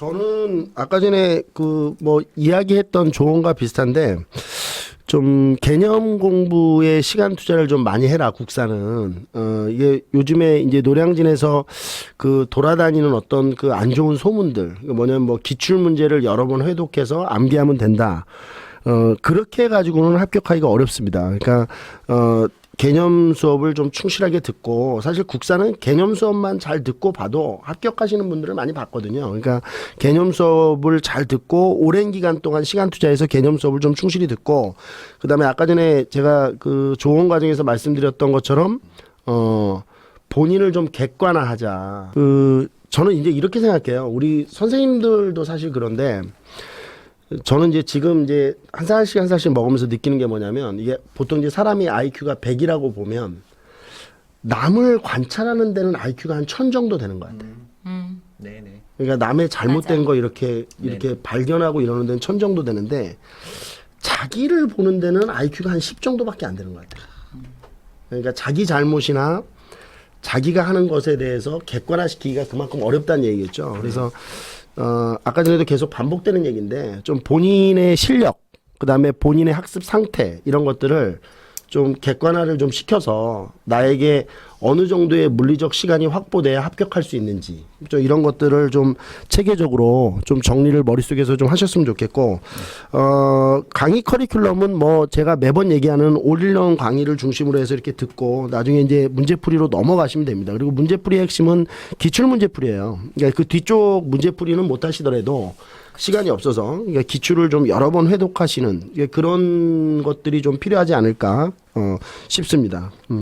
저는 아까 전에 그 뭐 이야기했던 조언과 비슷한데 좀 개념 공부에 시간 투자를 좀 많이 해라 국사는 어 이게 요즘에 이제 노량진에서 그 돌아다니는 어떤 그 안 좋은 소문들 뭐냐면 뭐 기출 문제를 여러 번 회독해서 암기하면 된다. 어 그렇게 해가지고는 합격하기가 어렵습니다. 그러니까 어 개념 수업을 좀 충실하게 듣고 사실 국사는 개념 수업만 잘 듣고 봐도 합격하시는 분들을 많이 봤거든요. 그러니까 개념 수업을 잘 듣고 오랜 기간 동안 시간 투자해서 개념 수업을 좀 충실히 듣고 그다음에 아까 전에 제가 그 조언 과정에서 말씀드렸던 것처럼 어 본인을 좀 객관화하자. 그 저는 이제 이렇게 생각해요. 우리 선생님들도 사실 그런데 저는 이제 지금 이제 한 살씩 한 살씩 먹으면서 느끼는 게 뭐냐면 이게 보통 이제 사람이 IQ가 100이라고 보면 남을 관찰하는 데는 IQ가 한1000 정도 되는 것 같아요. 음. 네네. 그러니까 남의 잘못된 맞아요. 거 이렇게 이렇게 발견하고 이러는 데는 1000 정도 되는데 자기를 보는 데는 IQ가 한10 정도밖에 안 되는 것 같아요. 그러니까 자기 잘못이나 자기가 하는 것에 대해서 객관화시키기가 그만큼 어렵다는 얘기겠죠. 그래서 어 아까 전에도 계속 반복되는 얘기인데 좀 본인의 실력, 그다음에 본인의 학습 상태 이런 것들을 좀 객관화를 좀 시켜서 나에게 어느 정도의 물리적 시간이 확보돼야 합격할 수 있는지 좀 이런 것들을 좀 체계적으로 좀 정리를 머릿속에서 좀 하셨으면 좋겠고 어 강의 커리큘럼은 뭐 제가 매번 얘기하는 올일령 강의를 중심으로 해서 이렇게 듣고 나중에 이제 문제풀이로 넘어가시면 됩니다. 그리고 문제풀이의 핵심은 기출 문제풀이에요. 그러니까 그 뒤쪽 문제풀이는 못 하시더라도 시간이 없어서 그러니까 기출을 좀 여러 번 회독하시는 이게 그런 것들이 좀 필요하지 않을까 어, 싶습니다. 음.